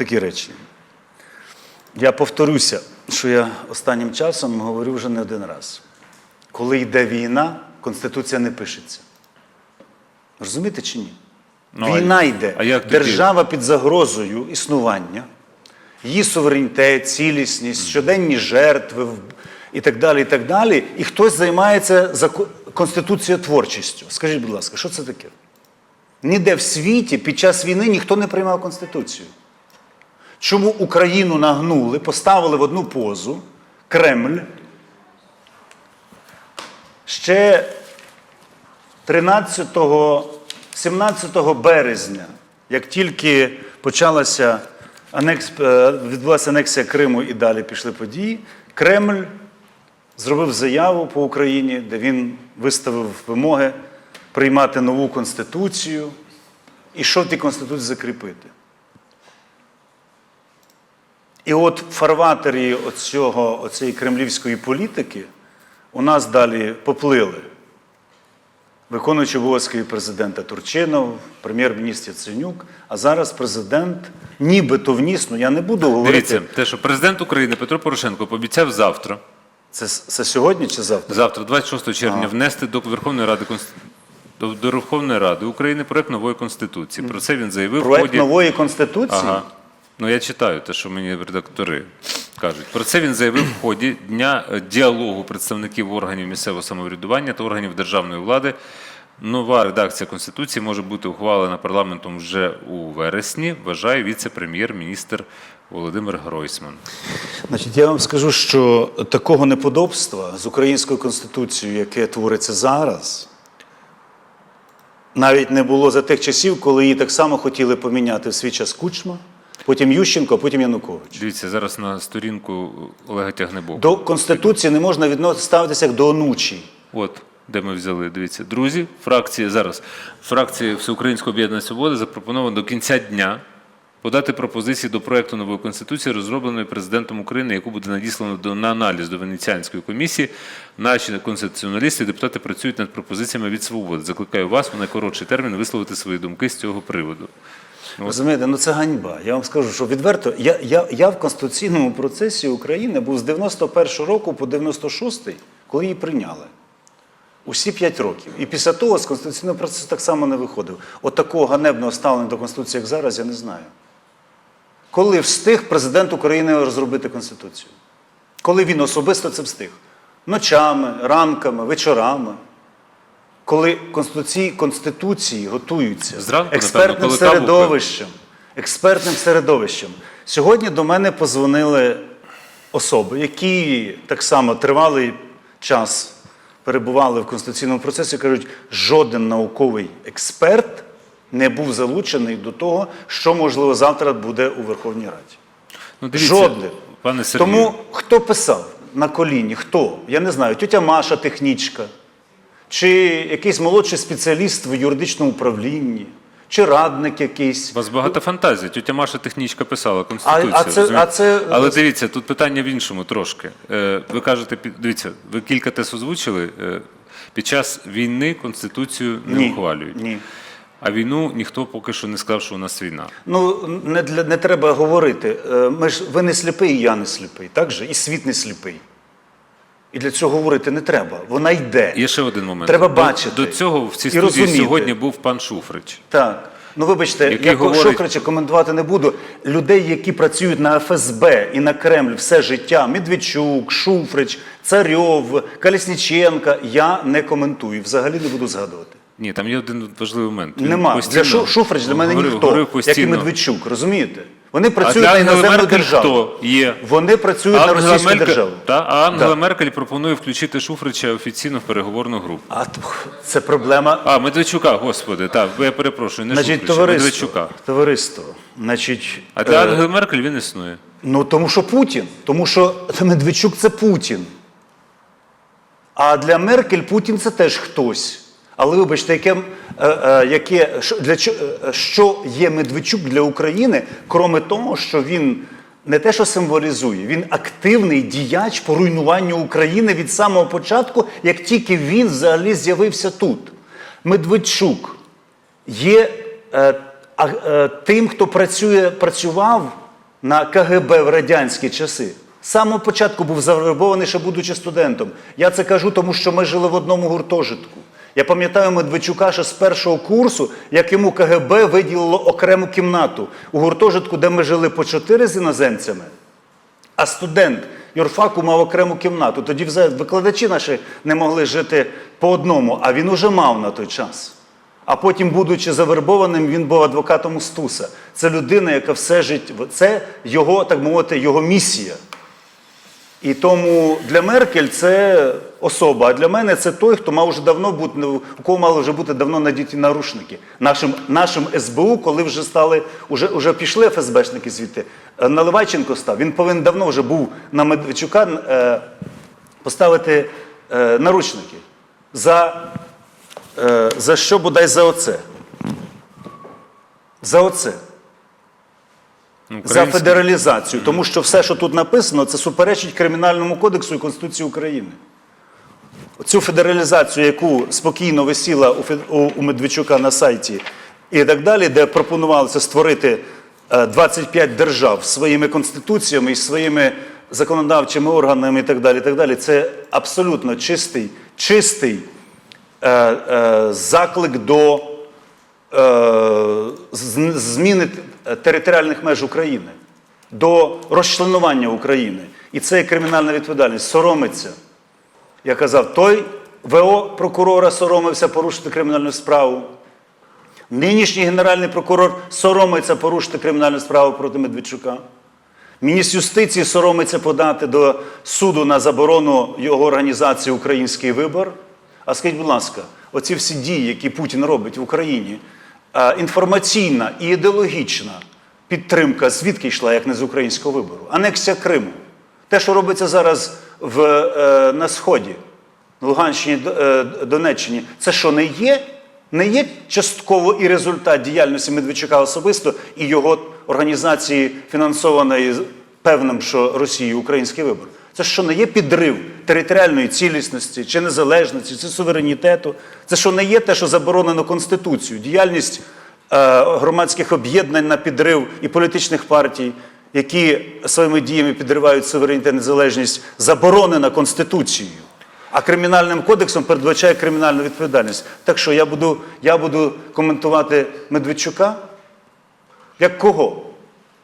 такі речі. Я повторюся, що я останнім часом говорю вже не один раз. Коли йде війна, Конституція не пишеться. Розумієте чи ні? Ну, а- війна йде. а як? Держава під загрозою існування, її суверенітет, цілісність, щоденні жертви і так далі. І так далі. І хтось займається конституціотворчістю. Скажіть, будь ласка, що це таке? Ніде в світі під час війни ніхто не приймав Конституцію. Чому Україну нагнули, поставили в одну позу Кремль ще 13 17 березня, як тільки почалася анекс, е, відбулася анексія Криму і далі пішли події, Кремль зробив заяву по Україні, де він виставив вимоги приймати нову конституцію і що в тій конституції закріпити. І от в фарватері оцього, оцієї кремлівської політики у нас далі поплили виконуючий обов'язки президента Турчинов, прем'єр-міністр Яценюк, а зараз президент нібито вніс, ну я не буду говорити, Дивіться, те, що президент України Петро Порошенко пообіцяв завтра, це, це сьогодні чи завтра? завтра, 26 червня, внести до Верховної Ради Конст- до, до Верховної Ради України проект нової конституції. Про це він заявив Проект ході. нової конституції. Ага. Ну я читаю те, що мені редактори кажуть. Про це він заявив в ході дня е, діалогу представників органів місцевого самоврядування та органів державної влади. Нова редакція конституції може бути ухвалена парламентом вже у вересні. Вважає віце-прем'єр-міністр Володимир Гройсман. Значить, я вам скажу, що такого неподобства з українською конституцією, яке твориться зараз, навіть не було за тих часів, коли її так само хотіли поміняти в свій час Кучма, потім Ющенко, потім Янукович. Дивіться зараз на сторінку Олега Тягнебока. До конституції не можна відносити ставитися як до онучі. От де ми взяли. Дивіться, друзі, фракції зараз. Фракції Всеукраїнського об'єднання свободи запропоновано до кінця дня подати пропозиції до проекту нової конституції, розробленої президентом України, яку буде надіслано до на аналіз до Венеціанської комісії. Наші конституціоналісти і депутати працюють над пропозиціями від свободи. Закликаю вас в найкоротший термін висловити свої думки з цього приводу. Розумієте, ну це ганьба. Я вам скажу, що відверто, я, я, я в конституційному процесі України був з 91 року по 96, коли її прийняли. Усі 5 років. І після того з конституційного процесу так само не виходив. От такого ганебного ставлення до Конституції, як зараз, я не знаю. Коли встиг президент України розробити Конституцію? Коли він особисто це встиг? Ночами, ранками, вечорами. Коли конституції, конституції готуються Зранку, напевно, експертним коли середовищем, експертним середовищем. Сьогодні до мене позвонили особи, які так само тривалий час перебували в конституційному процесі, кажуть, жоден науковий експерт не був залучений до того, що можливо завтра буде у Верховній Раді. Ну, дивіться, Жоден. пане Сергію. Тому хто писав на коліні? Хто? Я не знаю, тетя Маша технічка, чи якийсь молодший спеціаліст в юридичному управлінні, чи радник якийсь. У вас багато фантазій. Тетя Маша технічка писала конституцію. А- а це- а це- Але дивіться, тут питання в іншому трошки. Е, Ви кажете, дивіться, ви кілька тез озвучили. е, Під час війни конституцію не Ні, ухвалюють. ні. А війну ніхто поки що не сказав, що у нас війна. Ну, не, для, не треба говорити. Е, Ми ж, ви не сліпий, і я не сліпий, так же? І світ не сліпий. І для цього говорити не треба. Вона йде. Є ще один момент. Треба До- бачити До, цього в цій і студії розуміти. сьогодні був пан Шуфрич. Так. Ну, вибачте, Який я говорить- Шуфрича коментувати не буду. Людей, які працюють на ФСБ і на Кремль все життя, Медведчук, Шуфрич, Царьов, Калісніченка, я не коментую. Взагалі не буду згадувати. Ні, там є один важливий момент. Він Нема. постійно Для Шу- Шуфрич для мене говорив- ніхто, говорив як і постійно. Медведчук, розумієте? Вони працюють на Ангели іноземну Меркель державу. хто є? Вони працюють на Ангела російську Меркель, державу. та, а Ангела Да. Меркель пропонує включити Шуфрича офіційно в переговорну групу. А т- це проблема. А, Медведчука, господи, так, я перепрошую, не Значить, Шуфрича, товариство, Медведчука. товариство. Значить, А для е, Ангели Меркель він існує. ну тому що Путін, тому що Медведчук це Путін. А для Меркель Путін це теж хтось. Але вибачте, яке, е, е, яке, для, е, що є Медведчук для України, кроме того, що він не те, що символізує, він активний діяч по руйнуванню України від самого початку, як тільки він взагалі з'явився тут. Медведчук є е, е, тим, хто працює, працював на КГБ в радянські часи. З самого початку був завербований, ще будучи студентом. Я це кажу, тому що ми жили в одному гуртожитку. Я пам'ятаю Медведчука ще з першого курсу, як йому КГБ виділило окрему кімнату у гуртожитку, де ми жили по чотири з іноземцями. А студент юрфаку мав окрему кімнату. Тоді викладачі наші не могли жити по одному, а він уже мав на той час. А потім, будучи завербованим, він був адвокатом Устуса. Це людина, яка все життя. Це його, так мовити, його місія. І тому для Меркель це особа, а для мене це той, хто мав вже давно бути, у кого мали вже бути давно надіті нарушники. Нашим, нашим СБУ, коли вже стали, уже, уже пішли ФСБшники звідти, е, Наливайченко став, він повинен давно вже був на Медведчука е, поставити е, наручники. За, е, за що бодай за оце? За оце Ну, за федералізацію, тому що все, що тут написано, це суперечить Кримінальному кодексу і Конституції України. Цю федералізацію, яку спокійно висіла у, Медведчука на сайті і так далі, де пропонувалося створити е, 25 держав своїми конституціями і своїми законодавчими органами і так далі, і так далі, це абсолютно чистий, чистий е, е, заклик до е, зміни територіальних меж України, до розчленування України. І це є кримінальна відповідальність. Соромиться. Я казав, той ВО прокурора соромився порушити кримінальну справу. Нинішній генеральний прокурор соромиться порушити кримінальну справу проти Медведчука. Міністр юстиції соромиться подати до суду на заборону його організації Український вибор. А скажіть, будь ласка, оці всі дії, які Путін робить в Україні, інформаційна і ідеологічна підтримка, звідки йшла, як не з українського вибору? Анексія Криму. Те, що робиться зараз в, е, на Сході, на Луганщині, е, Донеччині, це що не є? Не є частково і результат діяльності Медведчука особисто і його організації, фінансованої певним, що Росією український вибор. Це що не є підрив територіальної цілісності чи незалежності, чи суверенітету. Це що не є те, що заборонено Конституцією. Діяльність е, громадських об'єднань на підрив і політичних партій, які своїми діями підривають суверенітет незалежність, заборонена Конституцією. А кримінальним кодексом передбачає кримінальну відповідальність. Так що я буду, я буду коментувати Медведчука? Як кого?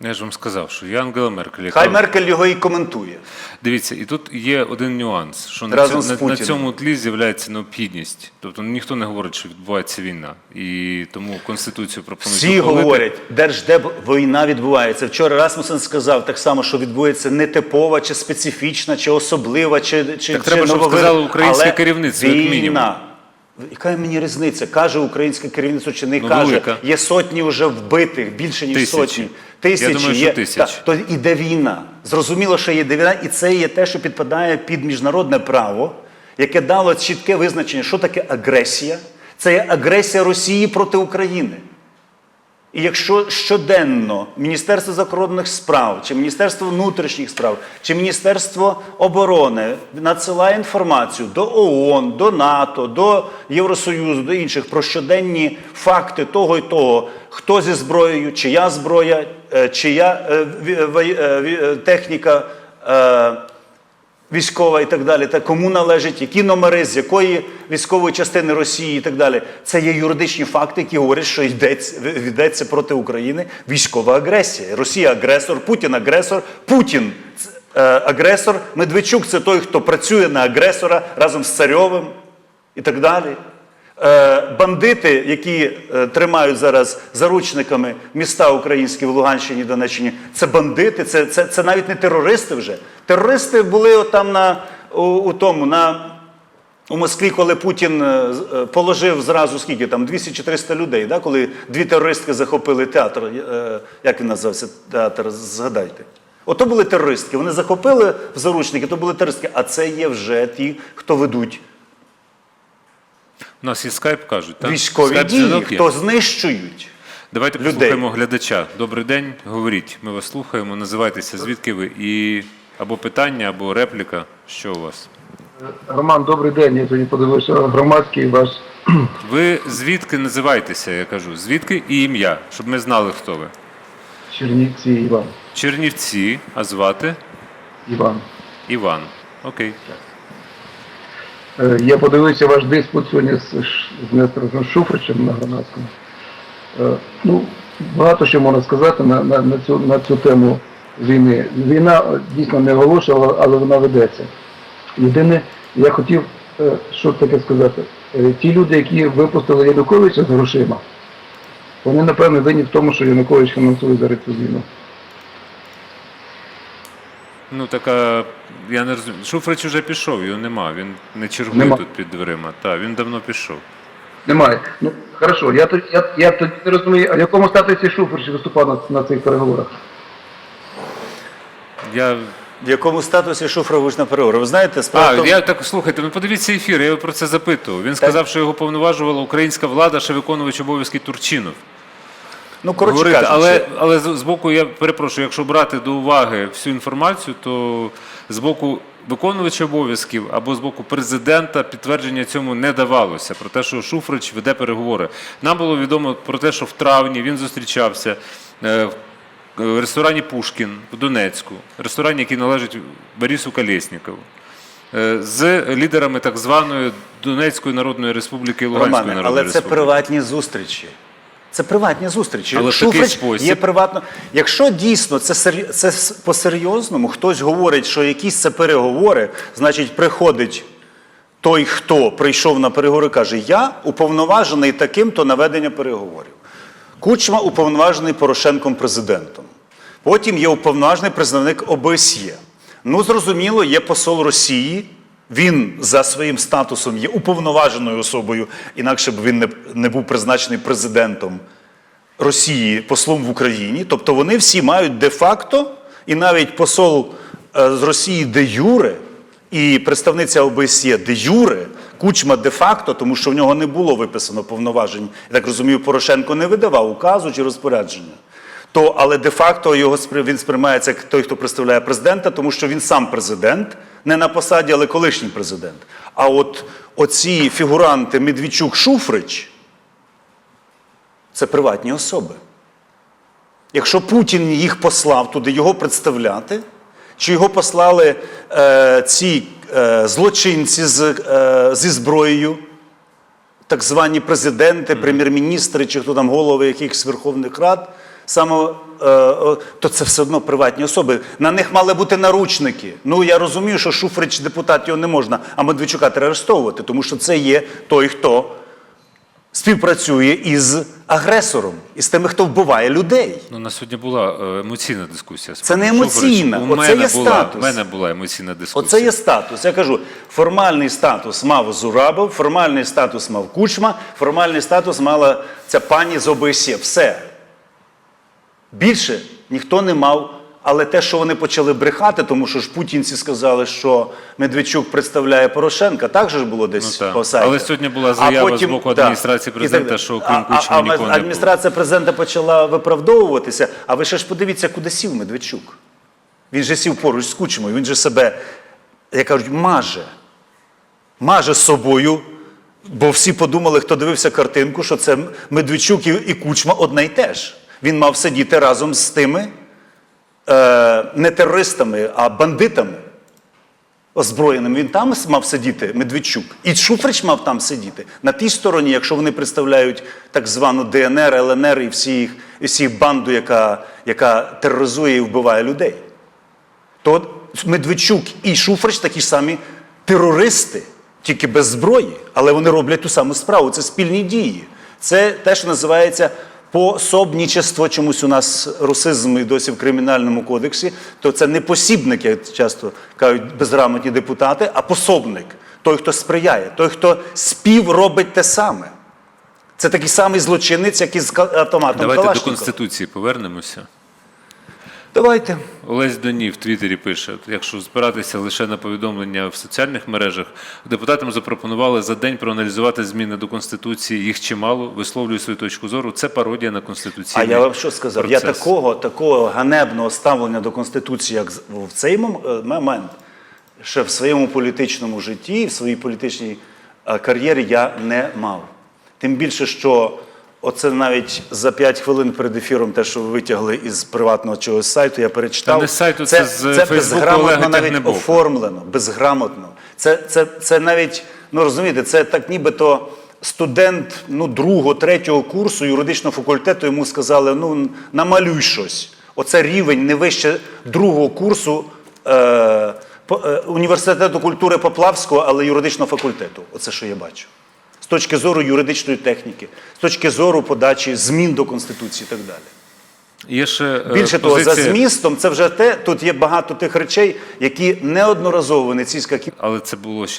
Я ж вам сказав, що є Ангела Меркель. яка- Хай Меркель його і коментує. Дивіться, і тут є один нюанс, що на, Разом цьому- з на, на Путіним. цьому тлі з'являється необхідність. Тобто ніхто не говорить, що відбувається війна. І тому Конституцію пропонують Всі ухвалити. говорять, держдеп війна відбувається. Вчора Расмусен сказав так само, що відбувається нетипова, чи специфічна, чи особлива, чи, чи Так чи треба, щоб нововир- сказало українське Але керівництво, як мінімум. Війна. Яка мені різниця? Каже українське керівництво чи не Ну, каже? велика. Є сотні вже вбитих, більше ніж Тисячі. сотні. Тисячі Я думаю, що є. тисячі. Так, то іде війна. Зрозуміло, що є війна, і це є те, що підпадає під міжнародне право, яке дало чітке визначення, що таке агресія. Це є агресія Росії проти України. І якщо щоденно Міністерство закордонних справ, чи Міністерство внутрішніх справ, чи Міністерство оборони надсилає інформацію до ООН, до НАТО, до Євросоюзу, до інших про щоденні факти того і того, хто зі зброєю, чия зброя, е, чия е, е, техніка. Військова і так далі, та кому належить, які номери, з якої військової частини Росії і так далі. Це є юридичні факти, які говорять, що йдеться, йдеться проти України військова агресія. Росія агресор, Путін агресор, Путін е, агресор, Медведчук це той, хто працює на агресора разом з царьовим і так далі. Е, Бандити, які е, тримають зараз заручниками міста українські в Луганщині, Донеччині, це бандити, це, це, це навіть не терористи вже. Терористи були там на, у, у тому, на, у Москві, коли Путін е, положив зразу скільки там 200 чи 300 людей, да? коли дві терористки захопили театр. Як він називався театр? Згадайте. Ото були терористки. Вони захопили в заручники, то були терористки. А це є вже ті, хто ведуть У нас є скайп, кажуть. Так? військові Скайп-дзвінок дії, є. хто знищують. Давайте людей. послухаємо глядача. Добрий день, говоріть. Ми вас слухаємо. Називайтеся, звідки ви? І або питання, або репліка. Що у вас? Роман, добрий день. Я сьогодні подивився громадський ваш. Ви звідки називаєтеся, я кажу? Звідки і ім'я, щоб ми знали, хто ви. Чернівці Іван. Чернівці, а звати Іван. Іван. Окей. Е, Я подивився ваш диспут сьогодні з, з Нестором Шуфричем на громадському. Е, Ну, багато що можна сказати на, на, на, цю, на цю тему війни. Війна е, дійсно не оголошувала, але вона ведеться. Єдине, я хотів, що таке сказати. Ті люди, які випустили Януковича з грошима, вони, напевно, винні в тому, що Янукович фінансує зараз цю війну. Ну така, я не розумію. Шуфрич уже пішов, його нема. Він не чергує Нема. тут під дверима. Так, він давно пішов. Немає. Ну, хорошо, я, тоді- я, я тоді не розумію, а в якому статусі Шуфрич виступав на, на цих переговорах? Я В якому статусі Шуфрович на переговори? Ви знаєте, справа А, тому- я так слухайте, ну подивіться ефір, я його про це запитував. Він сказав, що його повноважувала українська влада, ще виконувач обов'язки Турчинов. Ну, коротше Говорити, кажучи, але, але з з боку, я перепрошую, якщо брати до уваги всю інформацію, то з боку виконувача обов'язків або з боку президента підтвердження цьому не давалося про те, що Шуфрич веде переговори. Нам було відомо про те, що в травні він зустрічався е, в ресторані Пушкін в Донецьку, ресторані, який належить Борису Колєснікову. е, З лідерами так званої Донецької Народної Республіки і Луганської Романе, Народної але це Республіки. приватні зустрічі. Це приватні зустрічі. Але в такий спосіб. є приватно. Якщо дійсно це, сер- це по-серйозному, хтось говорить, що якісь це переговори, значить, приходить той, хто прийшов на переговори, каже: Я уповноважений таким-то на ведення переговорів. Кучма уповноважений Порошенком президентом. Потім є уповноважений представник ОБСЄ. Ну, зрозуміло, є посол Росії. Він за своїм статусом є уповноваженою особою, інакше б він не, не був призначений президентом Росії послом в Україні. Тобто вони всі мають де-факто, і навіть посол е, з Росії де юре, і представниця ОБСЄ де юре, кучма де-факто, тому що в нього не було виписано повноважень. Я так розумію, Порошенко не видавав указу чи розпорядження. То, але де-факто його він сприймається як той, хто представляє президента, тому що він сам президент, не на посаді, але колишній президент. А от оці фігуранти Медведчук Шуфрич це приватні особи. Якщо Путін їх послав туди його представляти, чи його послали е, ці е, злочинці з, е, зі зброєю, так звані президенти, прем'єр-міністри, чи хто там голови якихось верховних рад, саме, е, то це все одно приватні особи. На них мали бути наручники. Ну я розумію, що Шуфрич депутат його не можна, а Медведчука треба арештовувати, тому що це є той, хто співпрацює із агресором, із тими, хто вбиває людей. Ну, на сьогодні була е, емоційна дискусія. Це не емоційна, Шуфричем. У оце мене є була, статус. У мене була емоційна дискусія. Оце є статус. Я кажу, формальний статус мав Зурабов, формальний статус мав Кучма, формальний статус мала ця пані з ОБСЄ. Все. Більше ніхто не мав. Але те, що вони почали брехати, тому що ж путінці сказали, що Медведчук представляє Порошенка, так же ж було десь Ну, по сайті. Але сьогодні була заява з боку адміністрації так президента, далі. що окрім А- а- а нікого не адміністрація президента почала виправдовуватися. А ви ще ж подивіться, куди сів Медведчук. Він же сів поруч з Кучмою, він же себе, як кажуть, маже. Маже собою, бо всі подумали, хто дивився картинку, що це Медведчук і і Кучма одне й те ж. Він мав сидіти разом з тими е, не терористами, а бандитами озброєним. Він там мав сидіти, Медведчук. І Шуфрич мав там сидіти. На тій стороні, якщо вони представляють так звану ДНР, ЛНР і всі їх, і всі банду, яка, яка тероризує і вбиває людей. То Медведчук і Шуфрич такі самі терористи, тільки без зброї, але вони роблять ту саму справу. Це спільні дії. Це те, що називається пособничество. Чомусь у нас русизм і досі в кримінальному кодексі. То це не посібник, як часто кажуть безграмотні депутати, а пособник. Той, хто сприяє, той, хто спів робить те саме. Це такий самий злочинець, як і з автоматом Давайте до Конституції повернемося. Давайте. Олесь Донів в Твіттері пише: якщо спиратися лише на повідомлення в соціальних мережах, депутатам запропонували за день проаналізувати зміни до Конституції. Їх чимало, висловлюю свою точку зору. Це пародія на А я вам що сказав? Я такого, такого ганебного ставлення до Конституції, як в цей е, момент, ще в своєму політичному житті, в своїй політичній е, кар'єрі я не мав. Тим більше, що Оце навіть за 5 хвилин перед ефіром, те, що ви витягли із приватного чогось сайту, я перечитав. Та не з сайту, це з Фейсбуку безграмотно навіть оформлено, безграмотно. Це, це, це навіть, ну розумієте, це так нібито студент ну, другого, третього курсу юридичного факультету йому сказали, ну намалюй щось. Оце рівень не вище другого курсу е, е, університету культури Поплавського, але юридичного факультету. Оце що я бачу. З точки зору юридичної техніки, з точки зору подачі змін до Конституції і так далі. Є ще Більше Більше того, за змістом це вже те, тут є багато тих речей, які неодноразово Венеційська але це було ще